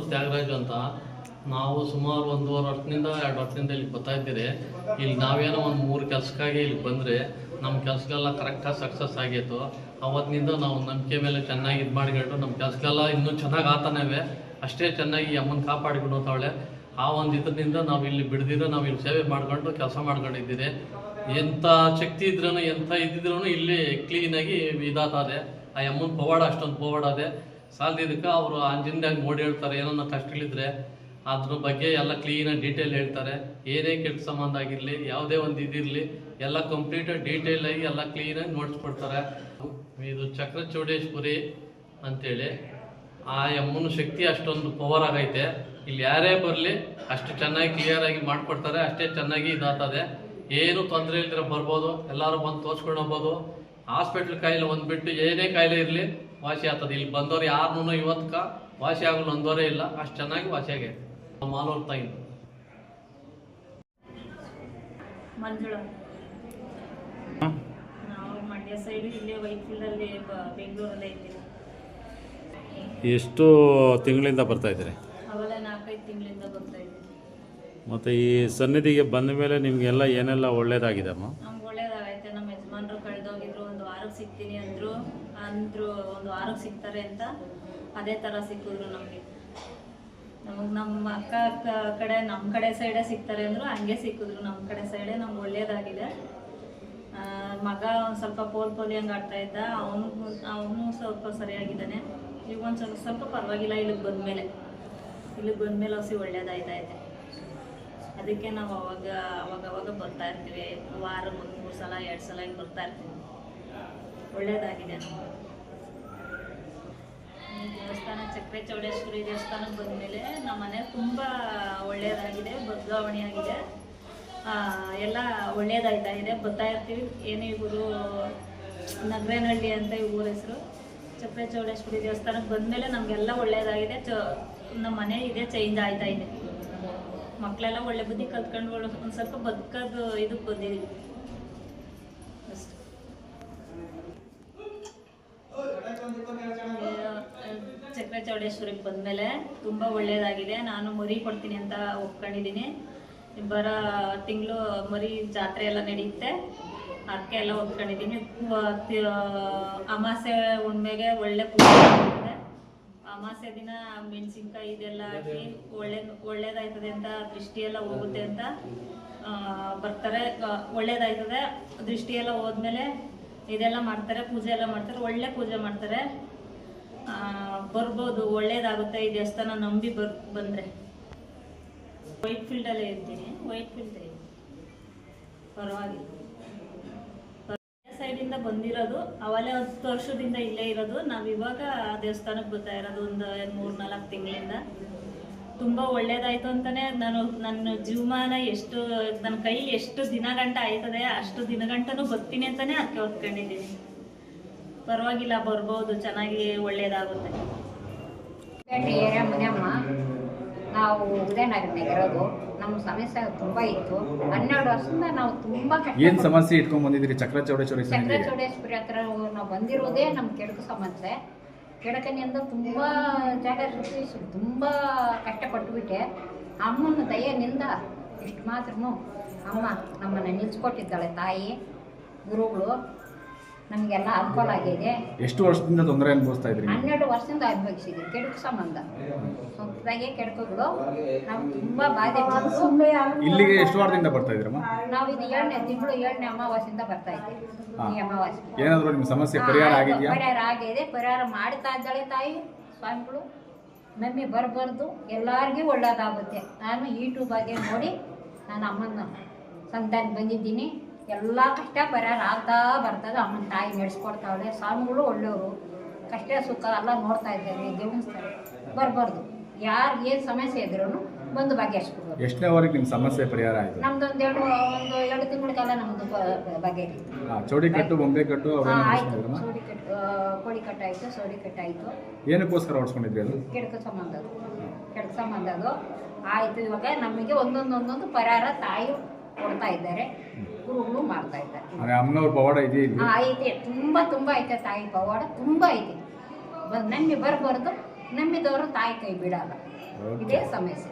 ತ್ಯಾಗರಾಜು ಅಂತ ನಾವು ಸುಮಾರು ಒಂದೂವರೆ ವರ್ಷದಿಂದ ಎರಡು ವರ್ಷದಿಂದ ಇಲ್ಲಿ ಬರ್ತಾ ಇದ್ದೀರಿ. ಇಲ್ಲಿ ನಾವೇನೋ ಒಂದು ಮೂರು ಕೆಲಸಕ್ಕಾಗಿ ಇಲ್ಲಿ ಬಂದರೆ ನಮ್ಮ ಕೆಲಸಗಳೆಲ್ಲ ಕರೆಕ್ಟಾಗಿ ಸಕ್ಸಸ್ ಆಗಿತ್ತು. ಅವತ್ತಿನಿಂದ ನಾವು ನಂಬಿಕೆ ಮೇಲೆ ಚೆನ್ನಾಗಿ ಇದು ಮಾಡಿಕೊಂಡು ನಮ್ಮ ಕೆಲಸಗಳೆಲ್ಲ ಇನ್ನೂ ಚೆನ್ನಾಗಿ ಆತನೇವೆ ಅಷ್ಟೇ ಚೆನ್ನಾಗಿ ಅಮ್ಮನ ಕಾಪಾಡಿಕೊಂಡು ಹೋಗ್ತಾವಳೆ ಆ ಒಂದು ಇದರಿಂದ ನಾವು ಇಲ್ಲಿ ಬಿಡ್ದಿರೋ ನಾವು ಇಲ್ಲಿ ಸೇವೆ ಮಾಡ್ಕೊಂಡು ಕೆಲಸ ಮಾಡ್ಕೊಂಡಿದ್ದೀರಿ. ಎಂಥ ಶಕ್ತಿ ಇದ್ರೂ ಎಂಥ ಇದ್ದಿದ್ರೂ ಇಲ್ಲಿ ಕ್ಲೀನಾಗಿ ಇದಾತದೆ ಆ ಅಮ್ಮನ ಪವಾಡ ಅಷ್ಟೊಂದು ಪವಾಡ ಅದೆ. ಸಾಲದಿದ್ದಕ್ಕೆ ಅವರು ಅಂಜಿನ್ದಾಗ ನೋಡಿ ಹೇಳ್ತಾರೆ ಏನನ್ನ ಕಷ್ಟಗಳಿದ್ರೆ ಅದ್ರ ಬಗ್ಗೆ ಎಲ್ಲ ಕ್ಲೀನಾಗಿ ಡೀಟೇಲ್ ಹೇಳ್ತಾರೆ. ಏನೇ ಕೆಟ್ಟ ಸಂಬಂಧ ಆಗಿರಲಿ, ಯಾವುದೇ ಒಂದು ಇದಿರಲಿ, ಎಲ್ಲ ಕಂಪ್ಲೀಟ್ ಡೀಟೇಲ್ ಆಗಿ ಎಲ್ಲ ಕ್ಲೀನಾಗಿ ನೋಡಿಸ್ಕೊಡ್ತಾರೆ. ಇದು ಚಕ್ರ ಚೌಡೇಶ್ವರಿ ಅಂತೇಳಿ, ಆ ಯಮ್ಮನ ಶಕ್ತಿ ಅಷ್ಟೊಂದು ಪವರ್ ಆಗೈತೆ. ಇಲ್ಲಿ ಯಾರೇ ಬರಲಿ, ಅಷ್ಟು ಚೆನ್ನಾಗಿ ಕ್ಲಿಯರ್ ಆಗಿ ಮಾಡ್ಕೊಡ್ತಾರೆ, ಅಷ್ಟೇ ಚೆನ್ನಾಗಿ ಇದಾಗ್ತದೆ. ಏನು ತೊಂದರೆ ಇಲ್ದಿರ ಬರ್ಬೋದು, ಎಲ್ಲರೂ ಬಂದು ತೋರಿಸ್ಕೊಂಡು ಹೋಗ್ಬೋದು. ಹಾಸ್ಪಿಟ್ಲ್ ಕಾಯಿಲೆ ಒಂದು ಬಿಟ್ಟು ಏನೇ ಕಾಯಿಲೆ ಇರಲಿ ವಾಸಿ ಆಗ್ತದೆ. ಇಲ್ಲಿ ಬಂದವ್ರು ಯಾರನ್ನೂ ಇವತ್ಕ ವಾಸಿ ಆಗಲು ಅಂದವರೇ ಇಲ್ಲ. ಅಷ್ಟು ಚೆನ್ನಾಗಿ ವಾಸಿ ಆಗೈತೆ ಮಾಲೂರು ತಾಯಿ. ಮಂಜುಳ. ನಾವು ಮಂಡ್ಯ ಸೈಡು ಇಲ್ಲೇ ವೈಟ್ಫೀಲ್ಡಲ್ಲಿ ಬೆಂಗಳೂರಲ್ಲೇ ಇದ್ದೀವಿ. ಎಷ್ಟು ತಿಂಗಳಿಂದ ಬರ್ತಾ ಇದ್ದೀರಿ? ಅವೆಲ್ಲ ನಾಲ್ಕೈದು ತಿಂಗಳಿಂದ ಬರ್ತಾ ಇದ್ದೀವಿ. ಮತ್ತು ಈ ಸನ್ನಿಧಿಗೆ ಬಂದ ಮೇಲೆ ನಿಮಗೆಲ್ಲ ಏನೆಲ್ಲ ಒಳ್ಳೇದಾಗಿದೆ ಅಮ್ಮ? ನಮ್ಗೆ ಒಳ್ಳೇದಾಗೈತೆ. ನಮ್ಮ ಯಜಮಾನರು ಕಳೆದೋಗಿದ್ರು ಒಂದು ವಾರಕ್ಕೆ ಸಿಗ್ತೀನಿ ಅಂದರು. ಅಂದರು ಒಂದು ವಾರಕ್ಕೆ ಸಿಗ್ತಾರೆ ಅಂತ ಅದೇ ಥರ ಸಿಕ್ಕಿದ್ರು ನಮಗೆ. ನಮಗೆ ನಮ್ಮ ಅಕ್ಕ ಕಡೆ ನಮ್ಮ ಕಡೆ ಸೈಡೇ ಸಿಗ್ತಾರೆ ಅಂದರು ಹಂಗೆ ಸಿಕ್ಕಿದ್ರು. ನಮ್ಮ ಕಡೆ ಸೈಡೇ ನಮ್ಗೆ ಒಳ್ಳೇದಾಗಿದೆ. ಮಗ ಒಂದು ಸ್ವಲ್ಪ ಪೋಲ್ ಪೋಲಿ ಹಂಗೆ ಆಡ್ತಾ ಇದ್ದ. ಅವನು ಅವನು ಸ್ವಲ್ಪ ಸರಿಯಾಗಿದ್ದಾನೆ. ಈಗ ಒಂದು ಸ್ವಲ್ಪ ಸ್ವಲ್ಪ ಪರವಾಗಿಲ್ಲ, ಇಲ್ಲಿಗೆ ಬಂದಮೇಲೆ. ಇಲ್ಲಿಗೆ ಬಂದಮೇಲೆ ಹಸಿ ಒಳ್ಳೇದಾಯ್ತೈತೆ ಅದಕ್ಕೆ ನಾವು ಅವಾಗ ಅವಾಗ ಅವಾಗ ಬರ್ತಾ ಇರ್ತೀವಿ. ವಾರ ಒಂದು ಮೂರು ಸಲ, ಎರಡು ಸಲ ಹಿಂಗೆ ಬರ್ತಾ ಇರ್ತೀವಿ. ಈ ದೇವಸ್ಥಾನ ಚಕ್ರೆ ಚೌಡೇಶ್ವರಿ ದೇವಸ್ಥಾನಕ್ಕೆ ಬಂದಮೇಲೆ ನಮ್ಮ ಮನೆ ತುಂಬ ಒಳ್ಳೆಯದಾಗಿದೆ ಬದಲಾವಣೆಯಾಗಿದೆ. ಎಲ್ಲ ಒಳ್ಳೆಯದಾಯ್ತಾ ಇದೆ ಬರ್ತಾ ಇರ್ತೀವಿ. ಏನೇ ಇವರು ನಗರೇನಹಳ್ಳಿ ಅಂತ ಈ ಊರ ಹೆಸರು. ಚಕ್ರೆ ಚೌಡೇಶ್ವರಿ ದೇವಸ್ಥಾನಕ್ಕೆ ಬಂದಮೇಲೆ ನಮಗೆಲ್ಲ ಒಳ್ಳೆಯದಾಗಿದೆ ಚ, ನಮ್ಮ ಮನೆ ಇದೆ ಚೇಂಜ್ ಆಯ್ತಾ ಇದೆ. ಮಕ್ಕಳೆಲ್ಲ ಒಳ್ಳೆ ಬುದ್ಧಿ ಕಲ್ತ್ಕೊಂಡು ಒಂದು ಸ್ವಲ್ಪ ಬದುಕೋದು ಇದಕ್ಕೆ ಬಂದಿದ್ದೀವಿ ಅಷ್ಟೇ ಚೌಡೇಶ್ವರಿಗೆ ಬಂದಮೇಲೆ ತುಂಬ ಒಳ್ಳೆಯದಾಗಿದೆ ನಾನು ಮರಿ ಕೊಡ್ತೀನಿ ಅಂತ ಒಪ್ಕೊಂಡಿದ್ದೀನಿ. ಬರೋ ತಿಂಗಳು ಮರಿ ಜಾತ್ರೆ ಎಲ್ಲ ನಡೆಯುತ್ತೆ. ಅದಕ್ಕೆ ಎಲ್ಲ ಒಪ್ಕೊಂಡಿದ್ದೀನಿ. ಅಮಾಸೆ ಹುಣ್ಮೆಗೆ ಒಳ್ಳೆ ಪೂಜೆ ಆಗ್ತದೆ ಅಮಾಸೆ ದಿನ ಮೆಣಸಿನ್ಕಾಯಿ ಇದೆಲ್ಲ ಹಾಕಿ ಒಳ್ಳೆ, ಒಳ್ಳೇದಾಯ್ತದೆ ಅಂತ ದೃಷ್ಟಿ ಎಲ್ಲ ಹೋಗುತ್ತೆ ಅಂತ ಬರ್ತಾರೆ. ಒಳ್ಳೇದಾಯ್ತದೆ. ದೃಷ್ಟಿ ಎಲ್ಲ ಹೋದ್ಮೇಲೆ ಇದೆಲ್ಲ ಮಾಡ್ತಾರೆ, ಪೂಜೆ ಎಲ್ಲ ಮಾಡ್ತಾರೆ. ಒಳ್ಳೆ ಪೂಜೆ ಮಾಡ್ತಾರೆ. ಬರ್ಬೋದು, ಒಳ್ಳೇದಾಗುತ್ತೆ, ಈ ದೇವಸ್ಥಾನ ನಂಬಿ ಬರ್, ಬಂದರೆ. ವೈಟ್ ಫೀಲ್ಡಲ್ಲೇ ಇರ್ತೀನಿ. ವೈಟ್ ಫೀಲ್ಡ್ ಪರವಾಗಿಲ್ಲ. ಸೈಡಿಂದ ಬಂದಿರೋದು ಅವಲೇ ಹತ್ತು ವರ್ಷದಿಂದ ಇಲ್ಲೇ ಇರೋದು. ನಾವು ಇವಾಗ ದೇವಸ್ಥಾನಕ್ಕೆ ಬರ್ತಾ ಇರೋದು ಒಂದು ಮೂರು, ನಾಲ್ಕು ತಿಂಗಳಿಂದ. ತುಂಬ ಒಳ್ಳೇದಾಯ್ತು ಅಂತಾನೆ ನಾನು, ನನ್ನ ಜೀವಮಾನ ಎಷ್ಟು, ನನ್ನ ಕೈಲಿ ಎಷ್ಟು ದಿನಗಂಟ ಆಯ್ತದೆ, ಅಷ್ಟು ದಿನಗಂಟನೂ ಬರ್ತೀನಿ ಅಂತಾನೆ ಅದಕ್ಕೆ ಹೊತ್ಕೊಂಡಿದ್ದೀನಿ. ಪರವಾಗಿಲ್ಲ, ಬರ್ಬೋದು, ಚೆನ್ನಾಗಿ ಒಳ್ಳೇದಾಗುತ್ತೆ. ಏರಿಯಾ ಮುನಿಯಮ್ಮ? ನಾವು ಉದಯನಗರನಾಗ ಇರೋದು. ನಮ್ಮ ಸಮಸ್ಯೆ ತುಂಬಾ ಇತ್ತು. ಹನ್ನೆರಡು ವರ್ಷದಿಂದ ನಾವು ತುಂಬಾ ಏನ್ ಸಮಸ್ಯೆ ಇಟ್ಕೊಂಡ್ ಬಂದಿದ್ರಿ ಚಕ್ರ ಚೌಡೇಶ್ವರಿ ಚಕ್ರ ಚೌಡೇಶ್ವರಿ ಹತ್ರ ನಾವು ಬಂದಿರೋದೇ ನಮ್ಮ ಕೆಡಕು ಸಮಸ್ಯೆ. ಕೆಡಕನಿಂದ ತುಂಬಾ ಜಾಗ ಸುತ್ತಿ ತುಂಬ ಕಷ್ಟಪಟ್ಟುಬಿಟ್ಟೆ ಅಮ್ಮನ ದಯನಿಂದ ಇಷ್ಟು ಮಾತ್ರ ಅಮ್ಮ ನಮ್ಮನ್ನ ನಿಲ್ಸ್ಕೊಟ್ಟಿದ್ದಾಳೆ ತಾಯಿ ಗುರುಗಳು. ನಮಗೆಲ್ಲ ಅನುಕೂಲ ಆಗಿದೆ. ಎಷ್ಟು ವರ್ಷದಿಂದ ತೊಂದರೆ ಅನುಭವಿಸ್ತಾ ಇದ್ರಿ ಹನ್ನೆರಡು ವರ್ಷದಿಂದ ಅನುಭವಿಸಿದೆ ಕೆಡುಕು ಸಂಬಂಧ. ಸ್ವಂತದಾಗೆ ಕೆಡುಕುಗಳು. ನಾವು ತುಂಬಾ ಬಾಧೆ ಇಲ್ಲಿಗೆ ಎಷ್ಟು ವಾರದಿಂದ ಬರ್ತಾ ಇದ್ರಮ್ಮ ನಾವು ಇದು ಏಳನೇ ತಿಂಗಳು ಏಳನೇ ಅಮಾವಾಸ್ಯಿಂದ ಬರ್ತಾ ಇದ್ದೀವಿ. ಈ ಅಮಾವಾಸ್ಯೆ ಏನಾದರೂ ನಿಮ್ಮ ಸಮಸ್ಯೆ ಪರಿಹಾರ ಆಗಿದೆಯಾ? ಪರಿಹಾರ ಆಗಿದೆ. ಪರಿಹಾರ ಮಾಡ್ತಾ ಇದ್ದಾಳೆ ತಾಯಿ ಸ್ವಾಮಿಗಳು. ನಮಗೆ ಬರಬಾರ್ದು. ಎಲ್ಲರಿಗೂ ಒಳ್ಳೇದಾಗುತ್ತೆ. ನಾನು ಯೂಟ್ಯೂಬ್ ಆಗಿ ನೋಡಿ ನಾನು ಅಮ್ಮನ ಸಂತಾನ ಬಂದಿದ್ದೀನಿ. ಎಲ್ಲ ಕಷ್ಟ ಪರಿಹಾರ ಆಗ್ತಾ ಬರ್ತದೆ ಅಮ್ಮನ ತಾಯಿ ನಡೆಸ್ಕೊಡ್ತಾವಳೆ. ಸ್ವಾಮಿಗಳು ಒಳ್ಳೆಯವರು. ಕಷ್ಟ ಸುಖ ಎಲ್ಲ ನೋಡ್ತಾ ಇದ್ದಾರೆ ಗಮನಿಸ್ತಾರೆ ಬರಬಾರ್ದು. ಯಾರು ಏನು ಸಮಸ್ಯೆ ಇದ್ರೂ ಬಂದು ಬಗೆಹರಿಸ್ಕೊಬೋದು. ಎಷ್ಟು ನಿಮ್ಮ ನಿಮ್ ಸಮಸ್ಯೆ ಪರಿಹಾರ ಆಯ್ತು? ನಮ್ದೊಂದು ಎರಡು ಒಂದು ಎರಡು ತಿಂಗಳಿಗೆಲ್ಲ ನಮ್ಮದು ಬಗೆಹರಿತು ಚೌಡಿ ಕಟ್ಟು ಬೊಂಬೆ ಕಟ್ಟು ಆಯಿತು. ಸೋಡಿ ಕಟ್ಟು ಕೋಳಿ ಕಟ್ಟಾಯಿತು ಸೋಡಿ ಕಟ್ಟಾಯ್ತು. ಏನಕ್ಕೋಸ್ಕರ ಓಡಿಸ್ಕೊಂಡಿದ್ರಿ ಅದು? ಕೆಡಕ ಸಂಬಂಧ ಅದು. ಕೆಡಕ ಸಂಬಂಧ ಅದು. ಆಯಿತು ಇವಾಗ ನಮಗೆ ಒಂದೊಂದೊಂದೊಂದು ಒಂದೊಂದು ಪರಿಹಾರ ತಾಯಿ ಕೊಡ್ತಾ ಇದ್ದಾರೆ. ಗುರುಗಳು ಮಾಡ್ತಾ ಇದ್ದಾರೆ ಅಮ್ಮನವ್ರ ಪವಾಡ ಇದೆ ಐತೆ ತುಂಬಾ ತುಂಬಾ ಐತೆ ತಾಯಿ ಪವಾಡ. ತುಂಬ ಐತೆ. ನಂಬಿ ಬರಬಾರ್ದು. ನಂಬಿದವರು ತಾಯಿ ಕೈ ಬಿಡಲ್ಲ. ಇದೇ ಸಮಸ್ಯೆ.